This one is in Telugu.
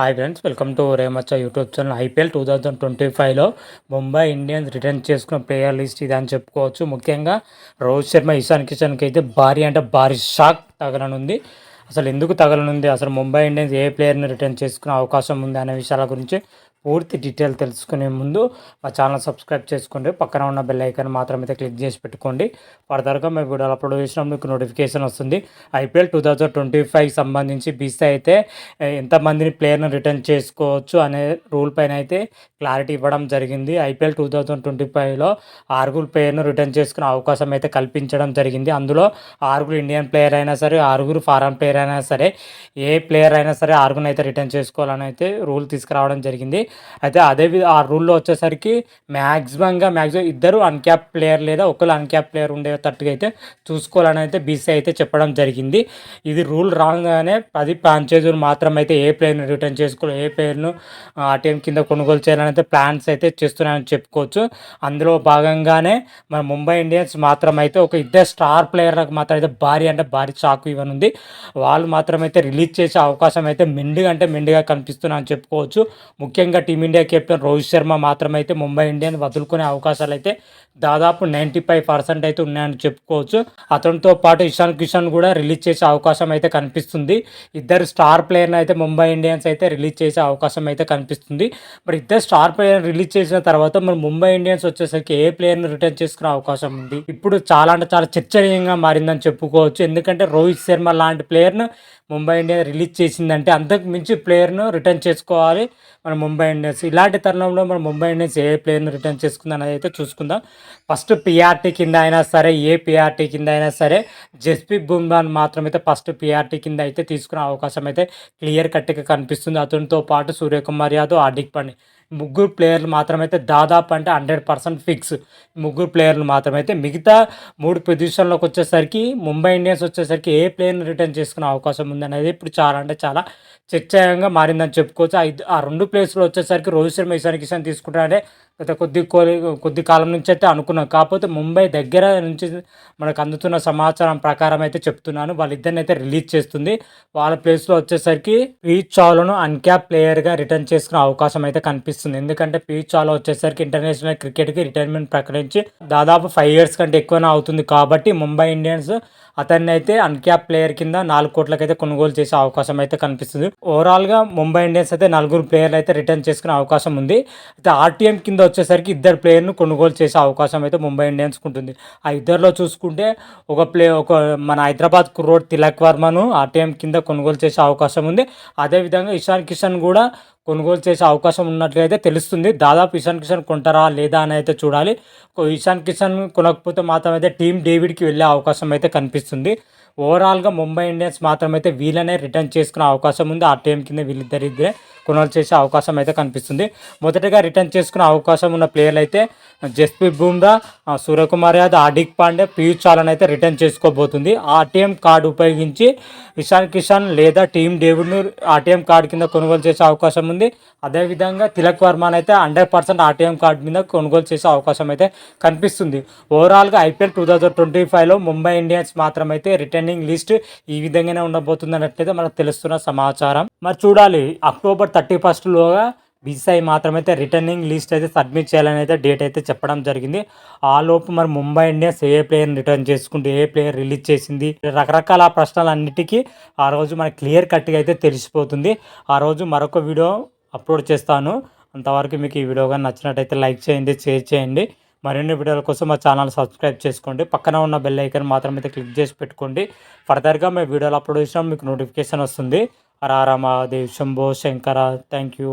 Hi friends welcome to రేమచ్చ YouTube channel IPL two thousand twenty ఫైవ్లో ముంబై ఇండియన్స్ రిటర్న్ చేసుకున్న ప్లేయర్ లిస్ట్ ఇది అని చెప్పుకోవచ్చు. ముఖ్యంగా రోహిత్ శర్మ ఇషాన్ కిషన్కి అయితే భారీ అంటే భారీ షాక్ తగలనుంది. అసలు ఎందుకు తగలనుంది? అసలు ముంబై ఇండియన్స్ ఏ ప్లేయర్ని రిటర్న్ చేసుకునే అవకాశం ఉంది అనే విషయాల గురించి పూర్తి డీటెయిల్ తెలుసుకునే ముందు మా ఛానల్ సబ్స్క్రైబ్ చేసుకోండి. పక్కన ఉన్న బెల్ ఐకాన్ మాత్రం అయితే క్లిక్ చేసి పెట్టుకోండి. ఫర్దర్గా మేము వీడియోలు అప్లోడ్ చేసినా మీకు నోటిఫికేషన్ వస్తుంది. IPL two thousand twenty five సంబంధించి బీసీ అయితే ఎంతమందిని ప్లేయర్ని రిటర్న్ చేసుకోవచ్చు అనే రూల్ పైన అయితే క్లారిటీ ఇవ్వడం జరిగింది. ఐపీఎల్ టూ థౌజండ్ ట్వంటీ ఫైవ్లో ఆరుగురు ప్లేయర్ను రిటర్న్ చేసుకునే అవకాశం అయితే కల్పించడం జరిగింది. అందులో ఆరుగురు ఇండియన్ ప్లేయర్ అయినా సరే ఆరుగురు ఫారెన్ ప్లేయర్ అయినా సరే ఏ ప్లేయర్ అయినా సరే ఆరుగురు అయితే రిటర్న్ చేసుకోవాలని అయితే రూల్ తీసుకురావడం జరిగింది. అయితే అదే ఆ రూల్లో వచ్చేసరికి మ్యాక్సిమంగా మ్యాక్సిమం ఇద్దరు అన్క్యాప్ ప్లేయర్ లేదా ఒకరు అన్క్యాప్ ప్లేయర్ ఉండేటట్టుగా అయితే చూసుకోవాలని అయితే బీసీ అయితే చెప్పడం జరిగింది. ఇది రూల్ రాగానే పది ఫ్రాంచైజీలు మాత్రం అయితే ఏ ప్లేయర్ని రిటర్న్ చేసుకోవాలి ఏ ప్లేయర్ను ఆర్టీఎం కింద కొనుగోలు చేయాలని అయితే ప్లాన్స్ అయితే చేస్తున్నాయని చెప్పుకోవచ్చు. అందులో భాగంగానే మన ముంబై ఇండియన్స్ మాత్రం అయితే ఒక ఇద్దరు స్టార్ ప్లేయర్లకు మాత్రం అయితే భారీ అంటే భారీ షాక్ ఇవ్వనుంది. వాళ్ళు మాత్రం అయితే రిలీజ్ చేసే అవకాశం అయితే మెండుగా అంటే మెండుగా కనిపిస్తున్నా అని చెప్పుకోవచ్చు. ముఖ్యంగా ఇంకా team India captain Rohit Sharma మాత్రమైతే Mumbai Indian వదులుకునే అవకాశాలు అయితే దాదాపు నైంటీ ఫైవ్ పర్సెంట్ అయితే ఉన్నాయని చెప్పుకోవచ్చు. అతనితో పాటు ఇషాన్ కిషన్ కూడా రిలీజ్ చేసే అవకాశం అయితే కనిపిస్తుంది. ఇద్దరు స్టార్ ప్లేయర్ని అయితే ముంబై ఇండియన్స్ అయితే రిలీజ్ చేసే అవకాశం అయితే కనిపిస్తుంది. మరి ఇద్దరు స్టార్ ప్లేయర్ రిలీజ్ చేసిన తర్వాత మరి ముంబై ఇండియన్స్ వచ్చేసరికి ఏ ప్లేయర్ని రిటర్న్ చేసుకునే అవకాశం ఉంది? ఇప్పుడు చాలా అంటే చాలా చర్చనీయంగా మారిందని చెప్పుకోవచ్చు. ఎందుకంటే రోహిత్ శర్మ లాంటి ప్లేయర్ను ముంబై ఇండియన్స్ రిలీజ్ చేసిందంటే అంతకు మించి ప్లేయర్ను రిటర్న్ చేసుకోవాలి. మన ముంబై ఇండియన్స్ ఇలాంటి తరుణంలో మన ముంబై ఇండియన్స్ ఏ ప్లేయర్ని రిటర్న్ చేసుకుందని అయితే చూసుకుందాం. ఫస్ట్ పిఆర్టీ కింద అయినా సరే ఏ పిఆర్టీ కింద అయినా సరే జస్ప్రీత్ బుమ్రాన్ మాత్రమైతే ఫస్ట్ పిఆర్టీ కింద అయితే తీసుకునే అవకాశం అయితే క్లియర్ కట్గా కనిపిస్తుంది. అతనితో పాటు సూర్యకుమార్ యాదవ్ హార్దిక్ పాండే ముగ్గురు ప్లేయర్లు మాత్రమైతే దాదాపు అంటే హండ్రెడ్ పర్సెంట్ ఫిక్స్. ముగ్గురు ప్లేయర్లు మాత్రమైతే మిగతా మూడు పొజిషన్లోకి వచ్చేసరికి ముంబై ఇండియన్స్ వచ్చేసరికి ఏ ప్లేయర్ని రిటర్న్ చేసుకునే అవకాశం ఉంది అనేది ఇప్పుడు చాలా అంటే చాలా చర్చాయంగా మారిందని చెప్పుకోవచ్చు. ఆ రెండు ప్లేస్లో వచ్చేసరికి రోహిత్ శర్మ ఇషాన్ కిషన్ తీసుకుంటారంటే గత కొద్ది కొద్ది కాలం నుంచి అయితే అనుకున్నాం. కాకపోతే ముంబై దగ్గర నుంచి మనకు అందుతున్న సమాచారం ప్రకారం అయితే చెప్తున్నాను. వాళ్ళిద్దరిని అయితే రిలీజ్ చేస్తుంది. వాళ్ళ ప్లేస్లో వచ్చేసరికి పీచ్ చాలను అన్క్యాప్ ప్లేయర్గా రిటర్న్ చేసుకునే అవకాశం అయితే కనిపిస్తుంది. ఎందుకంటే పీచ్ చాలో వచ్చేసరికి ఇంటర్నేషనల్ క్రికెట్కి రిటైర్మెంట్ ప్రకటించి దాదాపు ఫైవ్ ఇయర్స్ కంటే ఎక్కువనే అవుతుంది. కాబట్టి ముంబై ఇండియన్స్ అతన్ని అయితే అన్క్యాప్ ప్లేయర్ కింద నాలుగు కోట్లకైతే కొనుగోలు చేసే అవకాశం అయితే కనిపిస్తుంది. ఓవరాల్గా ముంబై ఇండియన్స్ అయితే నలుగురు ప్లేయర్లు అయితే రిటర్న్ చేసుకునే అవకాశం ఉంది. అయితే ఆర్టీఎం కింద వచ్చేసరికి ఇద్దరు ప్లేయర్ను కొనుగోలు చేసే అవకాశం అయితే ముంబై ఇండియన్స్కి ఉంటుంది. ఆ ఇద్దరిలో చూసుకుంటే ఒక ప్లే ఒక మన హైదరాబాద్ కుర్రోడ్ తిలక్ వర్మను ఆర్టీఎం కింద కొనుగోలు చేసే అవకాశం ఉంది. అదేవిధంగా ఇషాన్ కిషన్ కూడా కొనుగోలు చేసే అవకాశం ఉన్నట్లయితే తెలుస్తుంది. దాదాపు ఇషాన్ కిషన్ కొంటారా లేదా అని అయితే చూడాలి. ఇషాన్ కిషన్ కొనకపోతే మాత్రం అయితే టీమ్ డేవిడ్కి వెళ్ళే అవకాశం అయితే కనిపిస్తుంది. ఓవరాల్గా ముంబై ఇండియన్స్ మాత్రం అయితే వీళ్ళనే రిటర్న్ చేసుకునే అవకాశం ఉంది. ఆ టీం కింద వీళ్ళిద్దరిద్దరే. కొనుగోలు చేసే అవకాశం అయితే కనిపిస్తుంది. మొదటగా రిటర్న్ చేసుకునే అవకాశం ఉన్న ప్లేయర్లు అయితే జస్ప్రీత్ బుమ్రా సూర్యకుమార్ యాదవ్ హార్దిక్ పాండే పీయూష్ చాలన్ అయితే రిటర్న్ చేసుకోబోతుంది. ఆర్టీఎం కార్డు ఉపయోగించి ఇషాన్ కిషాన్ లేదా టీమ్ డేవిడ్ను ఆర్టీఎం కార్డు కింద కొనుగోలు చేసే అవకాశం ఉంది. అదేవిధంగా తిలక్ వర్మన్ అయితే హండ్రెడ్ పర్సెంట్ ఆర్టీఎం కార్డు మీద కొనుగోలు చేసే అవకాశం అయితే కనిపిస్తుంది. ఓవరాల్గా ఐపీఎల్ టూ థౌజండ్ ట్వంటీ ఫైవ్లో ముంబై ఇండియన్స్ మాత్రం అయితే రిటర్నింగ్ లిస్ట్ ఈ విధంగానే ఉండబోతుంది అన్నట్లయితే మనకు తెలుస్తున్న సమాచారం. మరి చూడాలి అక్టోబర్ థర్టీ ఫస్ట్లోగా బీసీఐ మాత్రమైతే రిటర్నింగ్ లిస్ట్ అయితే సబ్మిట్ చేయాలని అయితే డేట్ అయితే చెప్పడం జరిగింది. ఆ లోపు మరి ముంబై ఇండియన్స్ ఏ ప్లేయర్ని రిటర్న్ చేసుకుంటే ఏ ప్లేయర్ రిలీజ్ చేసింది? రకరకాల ప్రశ్నలు అన్నిటికీ ఆ రోజు మనకి క్లియర్ కట్గా అయితే తెలిసిపోతుంది. ఆ రోజు మరొక వీడియో అప్లోడ్ చేస్తాను. అంతవరకు మీకు ఈ వీడియో కానీ నచ్చినట్టయితే లైక్ చేయండి షేర్ చేయండి. మరిన్ని వీడియోల కోసం మా ఛానల్ సబ్స్క్రైబ్ చేసుకోండి. పక్కన ఉన్న బెల్ ఐకన్ మాత్రం క్లిక్ చేసి పెట్టుకోండి. ఫర్దర్గా మేము వీడియోలు అప్లోడ్ చేసినా మీకు నోటిఫికేషన్ వస్తుంది. రారామాదేవ్ శంభో శంకర థ్యాంక్ యూ